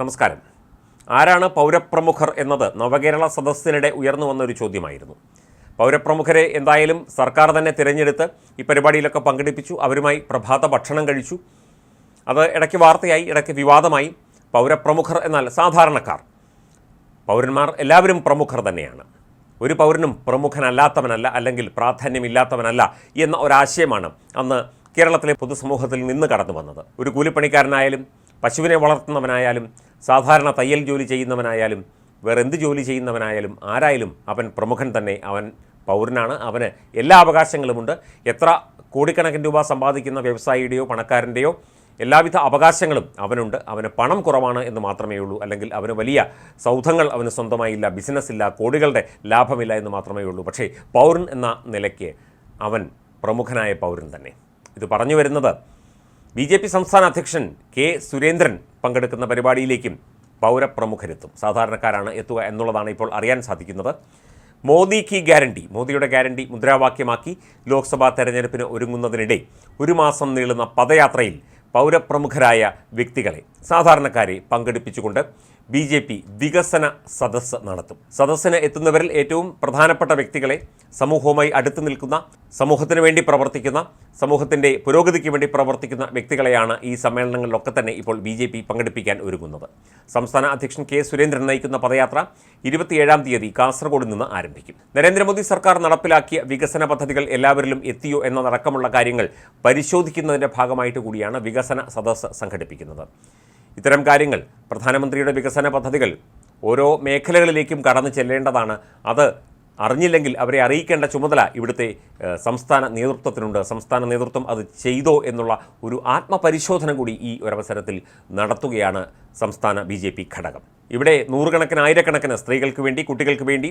നമസ്കാരം. ആരാണ് പൗരപ്രമുഖർ എന്നത് നവകേരള സദസ്സിനിടെ ഉയർന്നു വന്ന ഒരു ചോദ്യമായിരുന്നു. പൗരപ്രമുഖരെ എന്തായാലും സർക്കാർ തന്നെ തിരഞ്ഞെടുത്ത് ഈ പരിപാടിയിലൊക്കെ പങ്കെടുപ്പിച്ചു അവരുമായി പ്രഭാത ഭക്ഷണം കഴിച്ചു. അത് ഇടയ്ക്ക് വാർത്തയായി ഇടയ്ക്ക് വിവാദമായി. പൗരപ്രമുഖർ എന്നാൽ സാധാരണക്കാർ. പൗരന്മാർ എല്ലാവരും പ്രമുഖർ തന്നെയാണ്. ഒരു പൗരനും പ്രമുഖനല്ലാത്തവനല്ല അല്ലെങ്കിൽ പ്രാധാന്യമില്ലാത്തവനല്ല എന്ന ഒരാശയമാണ് അന്ന് കേരളത്തിലെ പൊതുസമൂഹത്തിൽ നിന്ന് കടന്നു വന്നത് ഒരു കൂലിപ്പണിക്കാരനായാലും പശുവിനെ വളർത്തുന്നവനായാലും സാധാരണ തയ്യൽ ജോലി ചെയ്യുന്നവനായാലും വേറെ എന്ത് ജോലി ചെയ്യുന്നവനായാലും ആരായാലും അവൻ പ്രമുഖൻ തന്നെ. അവൻ പൗരനാണ്. അവന് എല്ലാ അവകാശങ്ങളുമുണ്ട്. എത്ര കോടിക്കണക്കിന് രൂപ സമ്പാദിക്കുന്ന വ്യവസായിയുടെയോ പണക്കാരന്റെയോ എല്ലാവിധ അവകാശങ്ങളും അവനുണ്ട്. അവന് പണം കുറവാണ് എന്ന് മാത്രമേ ഉള്ളൂ. അല്ലെങ്കിൽ അവന് വലിയ സൗധങ്ങൾ അവന് സ്വന്തമായില്ല ബിസിനസ് ഇല്ല കോടികളുടെ ലാഭമില്ല എന്ന് മാത്രമേ ഉള്ളൂ. പക്ഷേ പൗരൻ എന്ന നിലയ്ക്ക് അവൻ പ്രമുഖനായ പൗരൻ തന്നെ. ഇത് പറഞ്ഞു വരുന്നത് ബി സംസ്ഥാന അധ്യക്ഷൻ കെ സുരേന്ദ്രൻ പങ്കെടുക്കുന്ന പരിപാടിയിലേക്കും പൗരപ്രമുഖരെത്തും. സാധാരണക്കാരാണ് എത്തുക എന്നുള്ളതാണ് ഇപ്പോൾ അറിയാൻ സാധിക്കുന്നത്. മോദി കി ഗ്യാരണ്ടി മോദിയുടെ ഗ്യാരണ്ടി മുദ്രാവാക്യമാക്കി ലോക്സഭാ തെരഞ്ഞെടുപ്പിന് ഒരുങ്ങുന്നതിനിടെ ഒരു മാസം നീളുന്ന പദയാത്രയിൽ പൗരപ്രമുഖരായ വ്യക്തികളെ സാധാരണക്കാരെ പങ്കെടുപ്പിച്ചുകൊണ്ട് ബി ജെ പി വികസന സദസ്സ് നടത്തും. സദസ്സിന് എത്തുന്നവരിൽ ഏറ്റവും പ്രധാനപ്പെട്ട വ്യക്തികളെ സമൂഹവുമായി അടുത്തു നിൽക്കുന്ന സമൂഹത്തിന് വേണ്ടി പ്രവർത്തിക്കുന്ന സമൂഹത്തിന്റെ പുരോഗതിക്ക് വേണ്ടി പ്രവർത്തിക്കുന്ന വ്യക്തികളെയാണ് ഈ സമ്മേളനങ്ങളിലൊക്കെ തന്നെ ഇപ്പോൾ ബി ജെ പി പങ്കെടുപ്പിക്കാൻ ഒരുങ്ങുന്നത്. സംസ്ഥാന അധ്യക്ഷൻ കെ സുരേന്ദ്രൻ നയിക്കുന്ന പദയാത്ര ഇരുപത്തിയേഴാം തീയതി കാസർഗോഡ് നിന്ന് ആരംഭിക്കും. നരേന്ദ്രമോദി സർക്കാർ നടപ്പിലാക്കിയ വികസന പദ്ധതികൾ എല്ലാവരിലും എത്തിയോ എന്നതടക്കമുള്ള കാര്യങ്ങൾ പരിശോധിക്കുന്നതിന്റെ ഭാഗമായിട്ട് കൂടിയാണ് വികസന സദസ്സ് സംഘടിപ്പിക്കുന്നത്. ഇത്തരം കാര്യങ്ങൾ പ്രധാനമന്ത്രിയുടെ വികസന പദ്ധതികൾ ഓരോ മേഖലകളിലേക്കും കടന്നു ചെല്ലേണ്ടതാണ്. അത് അറിഞ്ഞില്ലെങ്കിൽ അവരെ അറിയിക്കേണ്ട ചുമതല ഇവിടുത്തെ സംസ്ഥാന നേതൃത്വത്തിനുണ്ട്. സംസ്ഥാന നേതൃത്വം അത് ചെയ്തോ എന്നുള്ള ഒരു ആത്മപരിശോധന കൂടി ഈ ഒരവസരത്തിൽ നടത്തുകയാണ് സംസ്ഥാന ബി ജെ പി ഘടകം. ഇവിടെ നൂറുകണക്കിന് ആയിരക്കണക്കിന് സ്ത്രീകൾക്ക് വേണ്ടി കുട്ടികൾക്ക് വേണ്ടി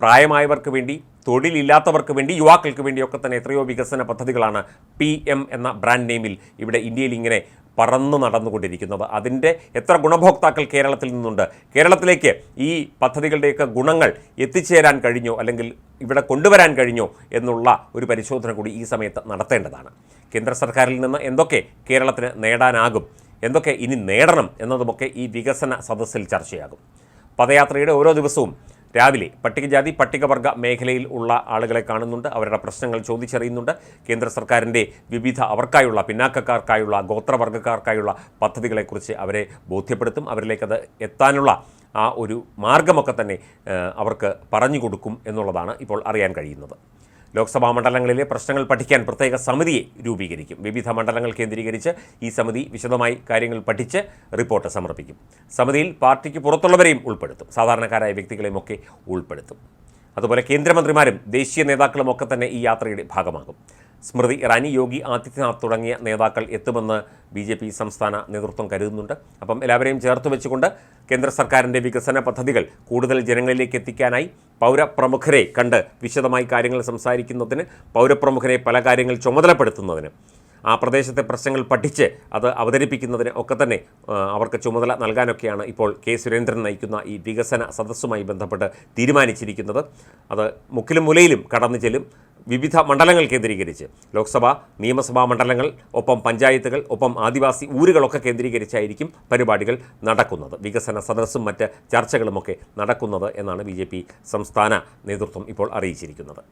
പ്രായമായവർക്ക് വേണ്ടി തൊഴിലില്ലാത്തവർക്ക് വേണ്ടി യുവാക്കൾക്ക് വേണ്ടിയൊക്കെ തന്നെ എത്രയോ വികസന പദ്ധതികളാണ് പി എം എന്ന ബ്രാൻഡ് നെയിമിൽ ഇവിടെ ഇന്ത്യയിൽ ഇങ്ങനെ പറന്നു നടന്നുകൊണ്ടിരിക്കുന്നത്. അതിന്റെ എത്ര ഗുണഭോക്താക്കൾ കേരളത്തിൽ നിന്നുണ്ട്? കേരളത്തിലേക്ക് ഈ പദ്ധതികളുടെയൊക്കെ ഗുണങ്ങൾ എത്തിച്ചേരാൻ കഴിഞ്ഞോ? അല്ലെങ്കിൽ ഇവിടെ കൊണ്ടുവരാൻ കഴിഞ്ഞോ? എന്നുള്ള ഒരു പരിശോധന കൂടി ഈ സമയത്ത് നടത്തേണ്ടതാണ്. കേന്ദ്ര സർക്കാരിൽ നിന്ന് എന്തൊക്കെ കേരളത്തിന് നേടാനാകും? എന്തൊക്കെ ഇനി നേടണം എന്നതുമൊക്കെ ഈ വികസന സദസ്സിൽ ചർച്ചയാകും. പദയാത്രയുടെ ഓരോ ദിവസവും രാവിലെ പട്ടികജാതി പട്ടികവർഗ മേഖലയിൽ ഉള്ള ആളുകളെ കാണുന്നുണ്ട്. അവരുടെ പ്രശ്നങ്ങൾ ചോദിച്ചറിയുന്നുണ്ട്. കേന്ദ്ര സർക്കാരിന്റെ വിവിധ അവർക്കായുള്ള പിന്നാക്കക്കാർക്കായുള്ള ഗോത്രവർഗക്കാർക്കായുള്ള പദ്ധതികളെക്കുറിച്ച് അവരെ ബോധ്യപ്പെടുത്തും. അവരിലേക്കത് എത്താനുള്ള ആ ഒരു മാർഗമൊക്കെ തന്നെ അവർക്ക് പറഞ്ഞു കൊടുക്കും എന്നുള്ളതാണ് ഇപ്പോൾ അറിയാൻ കഴിയുന്നത്. ലോക്സഭാ മണ്ഡലങ്ങളിലെ പ്രശ്നങ്ങൾ പഠിക്കാൻ പ്രത്യേക സമിതിയെ രൂപീകരിക്കും. വിവിധ മണ്ഡലങ്ങൾ കേന്ദ്രീകരിച്ച് ഈ സമിതി വിശദമായി കാര്യങ്ങൾ പഠിച്ച് റിപ്പോർട്ട് സമർപ്പിക്കും. സമിതിയിൽ പാർട്ടിക്ക് പുറത്തുള്ളവരെയും ഉൾപ്പെടുത്തും. സാധാരണക്കാരായ വ്യക്തികളെയും ഒക്കെ ഉൾപ്പെടുത്തും. അതുപോലെ കേന്ദ്രമന്ത്രിമാരും ദേശീയ നേതാക്കളും ഒക്കെ തന്നെ ഈ യാത്രയുടെ ഭാഗമാകും. സ്മൃതി ഇറാനി യോഗി ആദിത്യനാഥ് തുടങ്ങിയ നേതാക്കൾ എത്തുമെന്ന് ബി ജെ പി സംസ്ഥാന നേതൃത്വം കരുതുന്നുണ്ട്. അപ്പം എല്ലാവരെയും ചേർത്ത് വെച്ചുകൊണ്ട് കേന്ദ്ര സർക്കാരിന്റെ വികസന പദ്ധതികൾ കൂടുതൽ ജനങ്ങളിലേക്ക് എത്തിക്കാനായി പൗരപ്രമുഖരെ കണ്ട് വിശദമായി കാര്യങ്ങൾ സംസാരിക്കുന്നതിന് പൗരപ്രമുഖരെ പല കാര്യങ്ങൾ ചുമതലപ്പെടുത്തുന്നതിന് ആ പ്രദേശത്തെ പ്രശ്നങ്ങൾ പഠിച്ച് അത് അവതരിപ്പിക്കുന്നതിന് ഒക്കെ തന്നെ അവർക്ക് ചുമതല നൽകാനൊക്കെയാണ് ഇപ്പോൾ കെ സുരേന്ദ്രൻ നയിക്കുന്ന ഈ വികസന സദസ്സുമായി ബന്ധപ്പെട്ട് തീരുമാനിച്ചിരിക്കുന്നത്. അത് മുക്കിലും മുലയിലും കടന്നു ചെല്ലും. വിവിധ മണ്ഡലങ്ങൾ കേന്ദ്രീകരിച്ച് ലോക്സഭ നിയമസഭാ മണ്ഡലങ്ങൾ ഒപ്പം പഞ്ചായത്തുകൾ ഒപ്പം ആദിവാസി ഊരുകളൊക്കെ കേന്ദ്രീകരിച്ചായിരിക്കും പരിപാടികൾ നടക്കുന്നത്. വികസന സദസ്സും മറ്റ് ചർച്ചകളുമൊക്കെ നടക്കുന്നത് എന്നാണ് ബി സംസ്ഥാന നേതൃത്വം ഇപ്പോൾ അറിയിച്ചിരിക്കുന്നത്.